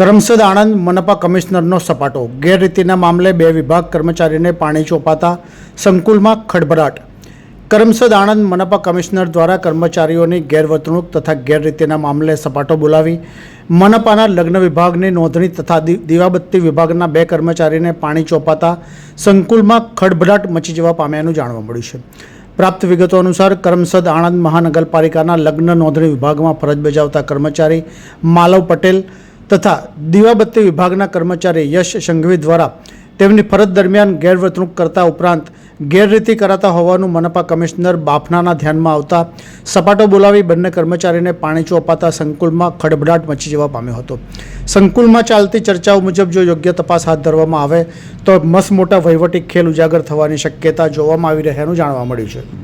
કરમસદ આણંદ મનપા કમિશનરનો સપાટો. ગેરરીતિના મામલે બે વિભાગ કર્મચારીને પાણી ચોપાતા સંકુલમાં ખડભડાટ કરમસદ આણંદ મનપા કમિશનર દ્વારા કર્મચારીઓની ગેરવર્તણૂક તથા ગેરરીતિના મામલે સપાટો બોલાવી મનપાના લગ્ન વિભાગની નોંધણી તથા દીવાબત્તી વિભાગના બે કર્મચારીને પાણી ચોપાતા સંકુલમાં ખડભડાટ મચી જવા પામ્યાનું જાણવા મળ્યું છે. પ્રાપ્ત વિગતો અનુસાર કરમસદ આણંદ મહાનગરપાલિકાના લગ્ન નોંધણી વિભાગમાં ફરજ બજાવતા કર્મચારી માલવ પટેલ તથા દીવાબત્તી વિભાગના કર્મચારી યશ સંઘવી દ્વારા તેમની ફરજ દરમિયાન ગેરવર્તણૂક કરતા ઉપરાંત ગેરરીતિ કરાતા હોવાનું મનપા કમિશનર બાફનાના ધ્યાનમાં આવતા સપાટો બોલાવી બંને કર્મચારીને પાણી ચોપાતા સંકુલમાં ખડભડાટ મચી જવા પામ્યો હતો. સંકુલમાં ચાલતી ચર્ચાઓ મુજબ જો યોગ્ય તપાસ હાથ ધરવામાં આવે તો મસમોટા વહીવટી ખેલ ઉજાગર થવાની શક્યતા જોવામાં આવી રહ્યાનું જાણવા મળ્યું છે.